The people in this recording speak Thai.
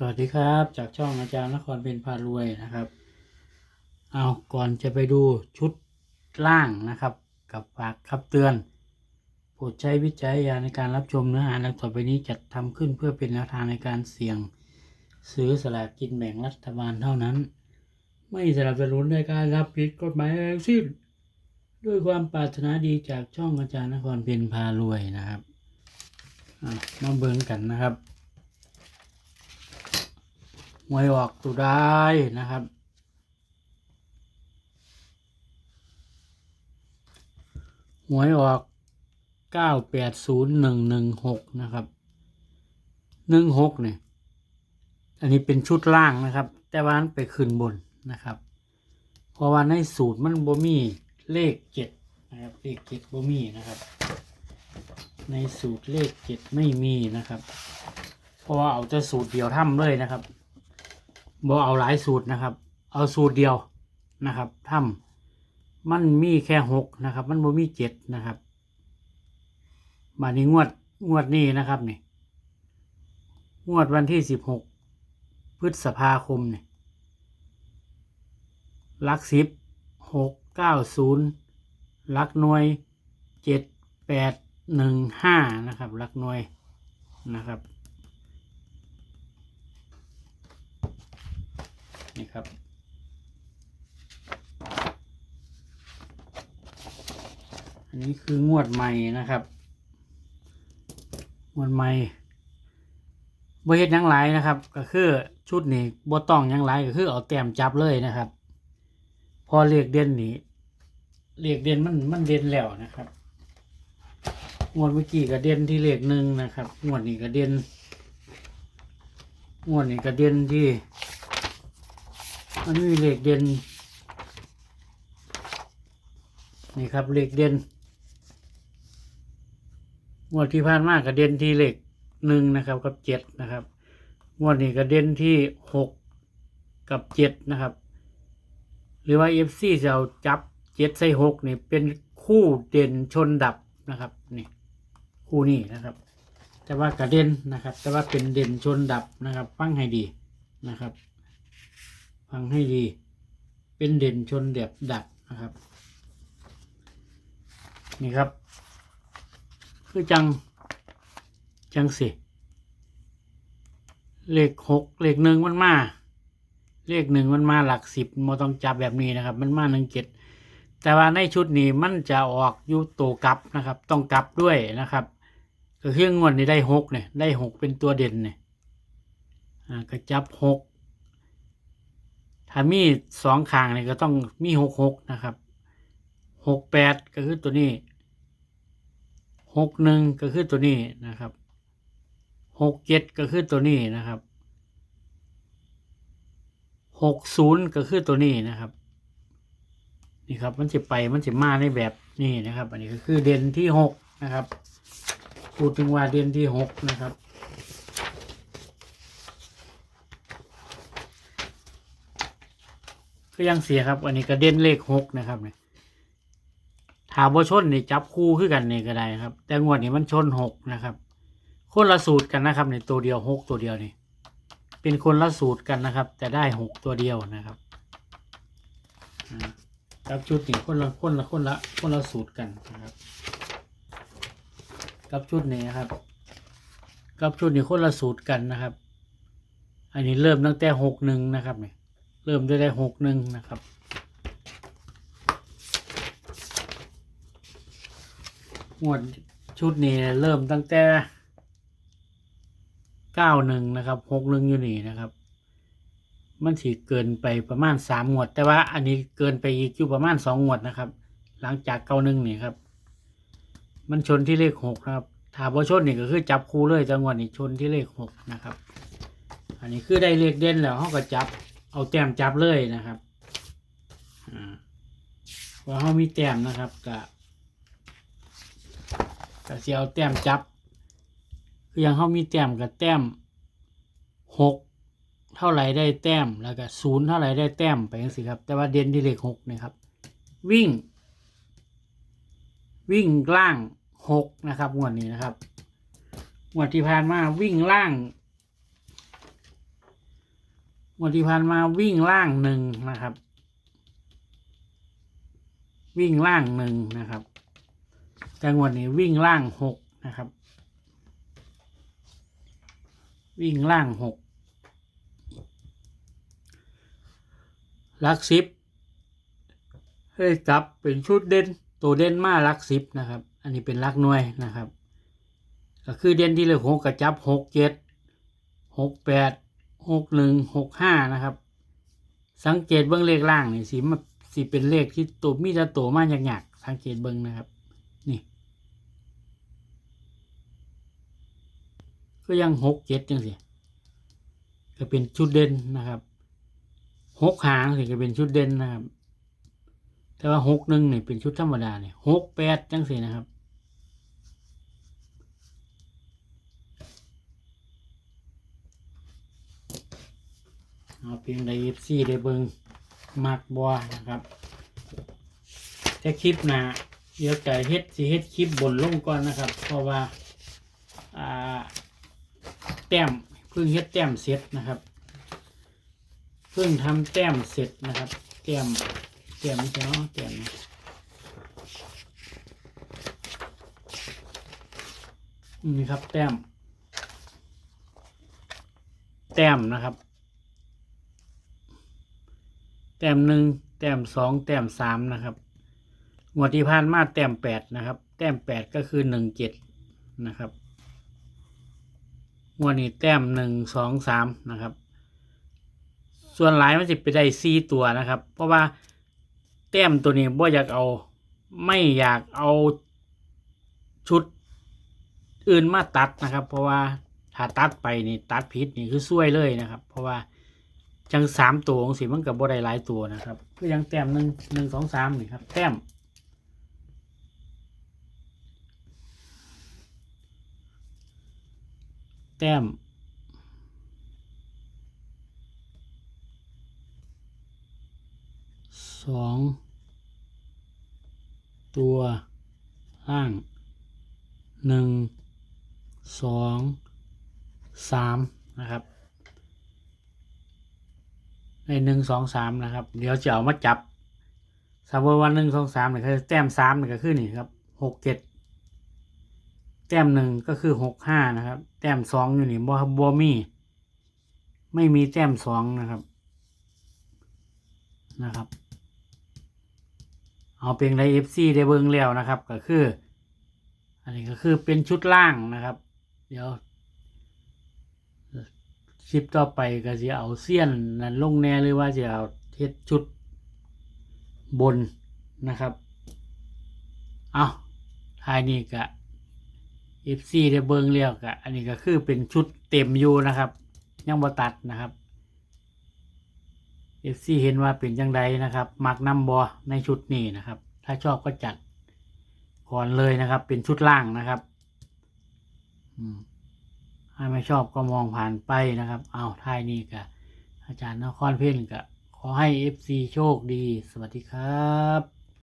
สวัสดีครับ จากช่องอาจารย์นครเป็นพารวยนะครับ เอาก่อนจะไปดูชุดล่างนะครับ กับฝากคำเตือนโปรดใช้วิจัยญาณในการรับชมเนื้อหาดังต่อไปนี้จัดทำขึ้นเพื่อเป็นแนวทางในการเสี่ยง ซื้อสลากกินแบ่งรัฐบาลเท่านั้น ไม่สนับสนุนในการรับผิดกฎหมายทั้งสิ้นด้วยความปรารถนาดีจากช่องอาจารย์นครเป็นพารวยนะครับมาเบิ่งกันนะครับ หวยออกตุได้นะครับ หวยออกเก้าแปดศูนย์หนึ่งหนึ่งหกนะครับหนึ่งหกเนี่ยอันนี้เป็นชุดล่างนะครับ แต่ว่านั้นไปขึ้นบนนะครับ เพราะว่าในสูตรมันบ่มีเลขเจ็ดนะครับเลขเจ็ดบ่มีนะครับ ในสูตรเลขเจ็ดไม่มีนะครับ เพราะว่าเอาแต่สูตรเดียวทำเลยนะครับ บ่เอาหลายสูตรนะครับ เอาสูตรเดียวนะครับทำมันมีแค่หกนะครับ มันบ่มีเจ็ดนะครับมานี้งวดงวดนี้นะครับนี่งวดวันที่สิบหกพฤษภาคมนี่ลักสิบหกเก้าศูนย์ลักหน่วยเจ็ดแปดหนึ่งห้านะครับลักหน่วยนะครับ ครับ อันนี้คืองวดใหม่นะครับ งวดใหม่บ่เฮ็ดยังหลายนะครับ ก็คือชุดนี้บ่ต้องยังหลายก็คือเอาแต้มจับเลยนะครับ พอเรียกเด่นนี้เรียกเด่นมันมันเด่นแล้วนะครับงวดเมื่อกี้ก็เด่นที่เลขหนึ่งนะครับงวดนี้ก็เด่นงวดนี้ก็เด่นที่ มันมีเหล็กเด่นนี่ครับเหล็กเด่นงวดที่ผ่านมากระเด่นที่เหล็กหนึ่งนะครับกับเจ็ดนะครับงวดนี้กระเด่นที่หกกับเจ็ดนะครับ หรือว่าเอฟซีจะเอาจับเจ็ดใส่หกนี่เป็นคู่เด่นชนดับนะครับนี่คู่นี้นะครับ แต่ว่ากระเด็นนะครับ แต่ว่าเป็นเด่นชนดับนะครับ ฟังให้ดีนะครับ ฟังให้ดี เป็นเด่นชนเด็บดับนะครับ นี่ครับ คือจัง จังสิเลขหกเลขหนึ่งมันมา เลขหนึ่งมันมาหลักสิบมต้องจับแบบนี้นะครับ มันมาหนึ่งเจ็ดแต่ว่าในชุดนี้มันจะออกอยู่ตัวกลับนะครับ ต้องกลับด้วยนะครับ ก็คืองงวดนี้ได้หกเนี่ยได้หกเป็นตัวเด่นเนี่ยอ่าก็จับหก ถ้ามีสองข้างเนี่ยก็ต้องมีหกหกนะครับหกแปดก็คือตัวนี้หกหนึ่งก็คือตัวนี้นะครับหกเจ็ดก็คือตัวนี้นะครับหกศูนย์ก็คือตัวนี้นะครับ นี่ครับมันจะไปมันจะมาในแบบนี้นะครับ อันนี้ก็คือเด่นที่หกนะครับพูดถึงว่าเด่นที่หกนะครับ ก็ยังเสียครับ อันนี้ก็เด่นเลขหกนะครับเนี่ยถามว่าชนนี่จับคู่ขึ้นกันนี่ก็ได้ครับ แต่งวดนี้มันชนหกนะครับ คนละสูตรกันนะครับในตัวเดียวหกตัวเดียวนี่ เป็นคนละสูตรกันนะครับ แต่ได้หกตัวเดียวนะครับอ่ากับชุดนี่คนละคนละคนละคนละสูตรกันนะครับ กับชุดนี้นะครับ กับชุดนี้คนละสูตรกันนะครับ อันนี้เริ่มตั้งแต่หกหนึ่งนะครับเนี่ย เริ่มด้วยได้หกหนึ่งนะครับงวดชุดนี้เริ่มตั้งแต่เก้าหนึ่งนะครับหกหนึ่งอยู่นี่นะครับ มันถีเกินไปประมาณสามงวด แต่ว่าอันนี้เกินไปอีกอยู่ประมาณสองงวดนะครับ หลังจากเก้าหนึ่งนี่ครับ มันชนที่เลขหกนะครับถ้าบ่ชนนี่ก็คือจับคู่เลยจังหวะนี้ชนที่เลขหกนะครับ อันนี้คือได้เลขเด่นแล้วเขาก็จับ เอาแต้มจับเลยนะครับอ่าว่าเขามีแต้มนะครับกะกะเสียเอาแต้มจับ คือยังเขามีแต้มกับแต้มหกเท่าไรได้แต้มแล้วก็ศูนย์เท่าไรได้แต้มไปยังสิครับ แต่ว่าเด่นที่เลขหกนะครับ วิ่ง วิ่งล่างหกนะครับงวดนี้นะครับงวดที่ผ่านมาวิ่งล่าง วันที่ผ่านมาวิ่งล่างหนึ่งนะครับ วิ่งล่างหนึ่งนะครับแต่วันนี้วิ่งล่างหกนะครับ วิ่งล่างหกลักซิปให้จับเป็นชุดเด่นตัวเด่นมาลักซิปนะครับ อันนี้เป็นลักหน่วยนะครับ ก็คือเด่นที่เลยหกกระจับหกเจ็ดหกแปด หกหนึ่งหกห้านะครับ สังเกตเบื้องเลขล่างนี่สีมันสีเป็นเลขที่ตัวมีแต่ตัวมาหยักๆสังเกตเบื้องนะครับ นี่ ก็ยังหกเจ็ดจังสิก็เป็นชุดเด่นนะครับหกหางสิก็เป็นชุดเด่นนะครับ แต่ว่าหกหนึ่งเนี่ยเป็นชุดธรรมดาเนี่ยหกแปดจังสินะครับ เอาเพียงใดเอฟซีได้เบิงมักบัวนะครับแต่คลิปหนาเดี๋ยวจะเฮ็ดสิเฮ็ดคลิปบนลงก่อนนะครับ เพราะว่าอ่าแต้มเพิ่งเฮ็ดแต้มเสร็จนะครับเพิ่งทำแต้มเสร็จนะครับแต้มแต้มไม่เนาะแต้มนี่ครับแต้ม แต้มนะครับ แต้มหนึ่งแต้มสองแต้มสามนะครับงวดที่ผ่านมาแต้มแปดนะครับ แต้มแปดก็คือหนึ่งเจ็ดนะครับงวดนี้แต้มหนึ่งสองสามนะครับ ส่วนหลายมันจะไปได้สี่ตัวนะครับ เพราะว่าแต้มตัวนี้บ่อยากเอาไม่อยากเอาชุดอื่นมาตัดนะครับ เพราะว่าถ้าตัดไปนี่ตัดผิดนี่คือซวยเลยนะครับ เพราะว่า จังสามตัวของสีมันกับบ่ได้หลายตัวนะครับก็ยังแต้มหนึ่งหนึ่งสองสามนี่ครับ แต้มแต้มสองตัวล่างหนึ่งสองสามนะครับ ในหนึ่งสองสามนะครับ เดี๋ยวจะเอามาจับสมมติว่าหนึ่งสองสามเนี่ยคือแต้มสามเนี่ยก็คือนี่ครับหกเจ็ดแต้มหนึ่งก็คือหกห้านะครับ แต้มสองอยู่นี่บ่บ่มีไม่มีแต้มสองนะครับนะครับ เอาเป็นไรเอฟซีได้เบิ้งแล้วนะครับ ก็คือ อันนี้ก็คือเป็นชุดล่างนะครับ เดี๋ยว คลิปต่อไปก็จะเอาเสี้ยนนั้นลงแน่หรือว่าจะเอาเทศชุดบนนะครับ เอาทายนี้ก็เอฟซีได้เบิงเรียกะอันนี้ก็คือเป็นชุดเต็มอยู่นะครับ ยังบ่ตัดนะครับเอฟซีเห็นว่าเป็นยังไงนะครับ มักน้ำบอในชุดนี้นะครับ ถ้าชอบก็จัดก่อนเลยนะครับ เป็นชุดล่างนะครับ อืม ถ้าไม่ชอบก็มองผ่านไปนะครับ เอาท้ายนี้กับอาจารย์นครเพ่นก็ขอให้ FC โชคดี สวัสดีครับ